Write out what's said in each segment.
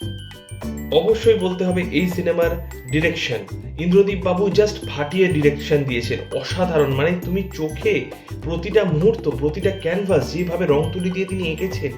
you অবশ্যই বলতে হবে এই সিনেমার ডিরেকশন। ইন্দ্রদীপ বাবু জাস্ট ফাটিয়ে ডিরেকশন দিয়েছেন। অসাধারণ মানে তুমি চোখে প্রতিটা মুহূর্ত, প্রতিটা ক্যানভাস যেভাবে রং তুলি দিয়ে তিনি এঁকেছেন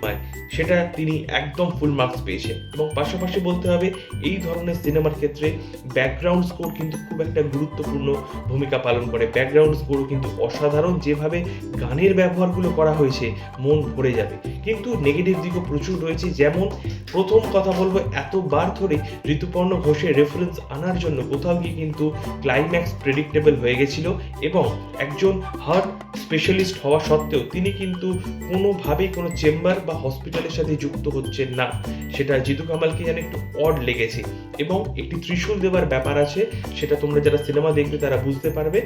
সেটা তিনি একদম ফুল মার্কস পেয়েছেন। এবং পাশাপাশি বলতে হবে, এই ধরনের সিনেমার ক্ষেত্রে ব্যাকগ্রাউন্ড স্কোর কিন্তু খুব একটা গুরুত্বপূর্ণ ভূমিকা পালন করে। ব্যাকগ্রাউন্ড স্কোরও কিন্তু অসাধারণ, যেভাবে গানের ব্যবহারগুলো করা হয়েছে, মন ভরে যাবে। কিন্তু নেগেটিভ দিকও প্রচুর রয়েছে। যেমন প্রথম কথা বলব, এতবার ধরে ঋতুপর্ণ ঘোষের রেফারেন্স আনার জন্য কোথাও গিয়ে কিন্তু ক্লাইম্যাক্স প্রেডিক্টেবল হয়ে গেছিল এবং একজন হার্ট স্পেশালিস্ট হওয়া সত্ত্বেও তিনি কিন্তু কোনোভাবেই কোনো চেম্বার বা হসপিটালের সাথে যুক্ত হচ্ছেন না। সেটা জিতু কামালকে যেন একটু অড লেগেছে এবং একটি ত্রিশূল দেওয়ার ব্যাপার আছে, সেটা তোমরা যারা সিনেমা দেখবে তারা বুঝতে পারবে।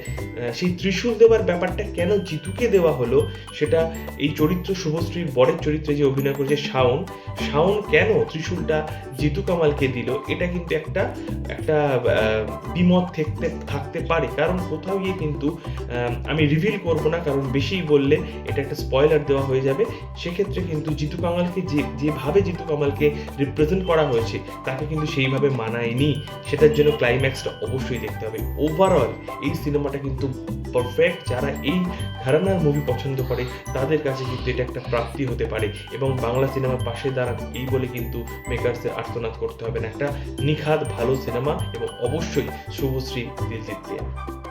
সেই ত্রিশূল দেওয়ার ব্যাপারটা কেন জিতুকে দেওয়া হলো, সেটা এই চরিত্র শুভশ্রীর বরের চরিত্রে যে অভিনয় করেছে শাওন শাওন কেন ত্রিশূলটা জিতু কামালকে দিল। এটা কিন্তু একটা একটা বিমত থাকতে থাকতে পারে। কারণ কোথাও গিয়ে কিন্তু আমি রিভিল করব না, কারণ বেশি বললে এটা একটা স্পয়লার দেওয়া হয়ে যাবে। সেক্ষেত্রে কিন্তু জিতু কামালকে যে, যেভাবে জিতু কামালকে রিপ্রেজেন্ট করা হয়েছে, তাকে কিন্তু সেইভাবে মানায়নি। সেটার জন্য ক্লাইম্যাক্সটা অবশ্যই দেখতে হবে। ওভারঅল এই সিনেমাটা কিন্তু পারফেক্ট যারা এই ঘরানার মুভি পছন্দ করে, তাদের কাছে কিন্তু এটা একটা প্রাপ্তি হতে পারে। এবং বাংলা সিনেমার পাশে দাঁড়ান, এই বলে কিন্তু মেকার্সের আর্তনাদ করতে হবে। না একটা নিখাদ ভালো সিনেমা এবং অবশ্যই শুভশ্রী দিলজিৎ দেয়া।